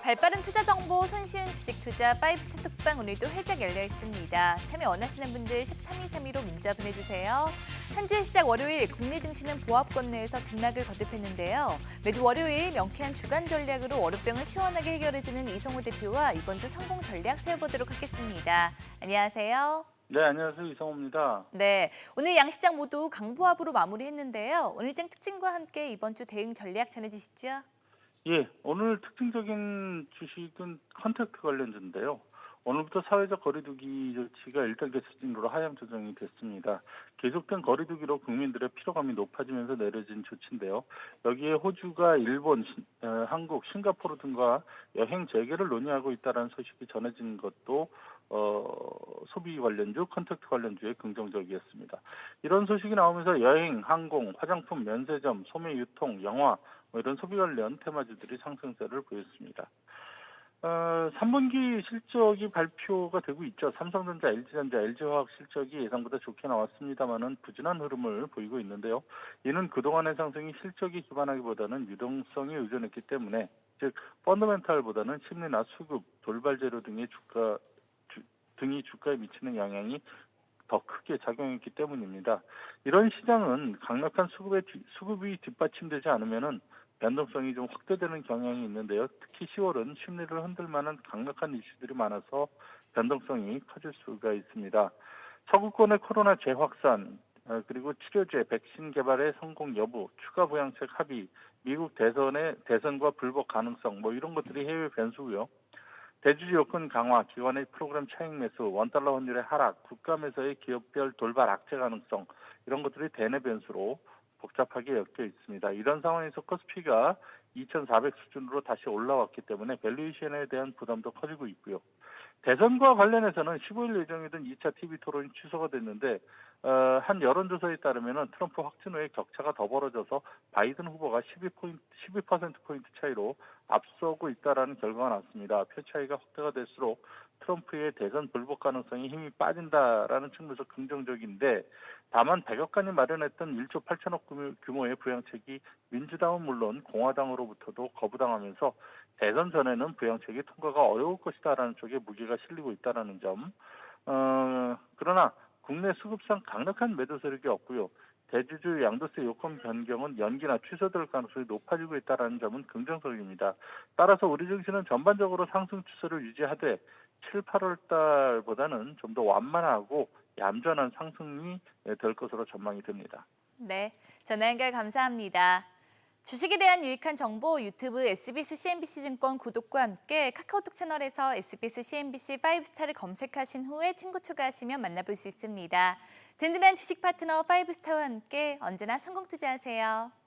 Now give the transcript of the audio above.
발빠른 투자 정보 손쉬운 주식 투자 5스타 톡방 오늘도 활짝 열려 있습니다. 참여 원하시는 분들 1323로 문자 보내주세요. 한 주의 시작 월요일 국내 증시는 보합권 내에서 등락을 거듭했는데요. 매주 월요일 명쾌한 주간 전략으로 월요병을 시원하게 해결해주는 이성호 대표와 이번 주 성공 전략 세워보도록 하겠습니다. 안녕하세요. 네, 안녕하세요. 이성호입니다. 네, 오늘 양시장 모두 강보합으로 마무리했는데요. 오늘 장 특징과 함께 이번 주 대응 전략 전해주시죠. 예, 오늘 특징적인 주식은 컨택트 관련주인데요. 오늘부터 사회적 거리두기 조치가 1단계 수준으로 하향 조정이 됐습니다. 계속된 거리두기로 국민들의 피로감이 높아지면서 내려진 조치인데요. 여기에 호주가 일본, 신- 어, 한국, 싱가포르 등과 여행 재개를 논의하고 있다는 소식이 전해진 것도 어, 소비 관련주, 컨택트 관련주에 긍정적이었습니다. 이런 소식이 나오면서 여행, 항공, 화장품, 면세점, 소매 유통, 영화 뭐 이런 소비 관련 테마주들이 상승세를 보였습니다. 어, 3분기 실적이 발표가 되고 있죠. 삼성전자, LG전자, LG화학 실적이 예상보다 좋게 나왔습니다만은 부진한 흐름을 보이고 있는데요. 이는 그동안의 상승이 실적에 기반하기보다는 유동성에 의존했기 때문에 즉 펀더멘탈보다는 심리나 수급, 돌발 재료 등의 주가 주- 등이 주가에 미치는 영향이 더 크게 작용했기 때문입니다. 이런 시장은 강력한 수급에 뒤- 수급이 뒷받침되지 않으면은 변동성이 좀 확대되는 경향이 있는데요. 특히 10월은 심리를 흔들 만한 강력한 이슈들이 많아서 변동성이 커질 수가 있습니다. 서구권의 코로나 재확산, 어, 그리고 치료제, 백신 개발의 성공 여부, 추가 부양책 합의, 미국 대선의 대선과 불복 가능성, 뭐 이런 것들이 해외 변수고요. 대주주 요건 강화, 기관의 프로그램 차익 매수, 원달러 환율의 하락, 국감에서의 기업별 돌발 악재 가능성 이런 것들이 대내 변수로 복잡하게 엮여 있습니다. 이런 상황에서 코스피가 2,400 수준으로 다시 올라왔기 때문에 밸류에이션에 대한 부담도 커지고 있고요. 대선과 관련해서는 15일 예정이던 2차 TV 토론이 취소가 됐는데 어, 한 여론조사에 따르면 트럼프 확진 후에 격차가 더 벌어져서 바이든 후보가 12포인트, 12%포인트 차이로 앞서고 있다라는 결과가 나왔습니다. 표 차이가 확대가 될수록 트럼프의 대선 불복 가능성이 힘이 빠진다라는 측면에서 긍정적인데 다만 백악관이 마련했던 1조 8천억 규모- 규모의 부양책이 민주당은 물론 공화당으로부터도 거부당하면서 대선 전에는 부양책이 통과가 어려울 것이다라는 쪽에 무게가 실리고 있다라는 점. 어, 그러나 국내 수급상 강력한 매도 세력이 없고요. 대주주 양도세 요건 변경은 연기나 취소될 가능성이 높아지고 있다는 점은 긍정적입니다. 따라서 우리 증시는 전반적으로 상승 추세를 유지하되 7, 8월 달보다는 좀 더 완만하고 얌전한 상승이 될 것으로 전망이 됩니다. 네, 전화 연결 감사합니다. 주식에 대한 유익한 정보 유튜브 SBS CNBC 증권 구독과 함께 카카오톡 채널에서 SBS CNBC 5스타를 검색하신 후에 친구 추가하시면 만나볼 수 있습니다. 든든한 주식 파트너 5스타와 함께 언제나 성공 투자하세요.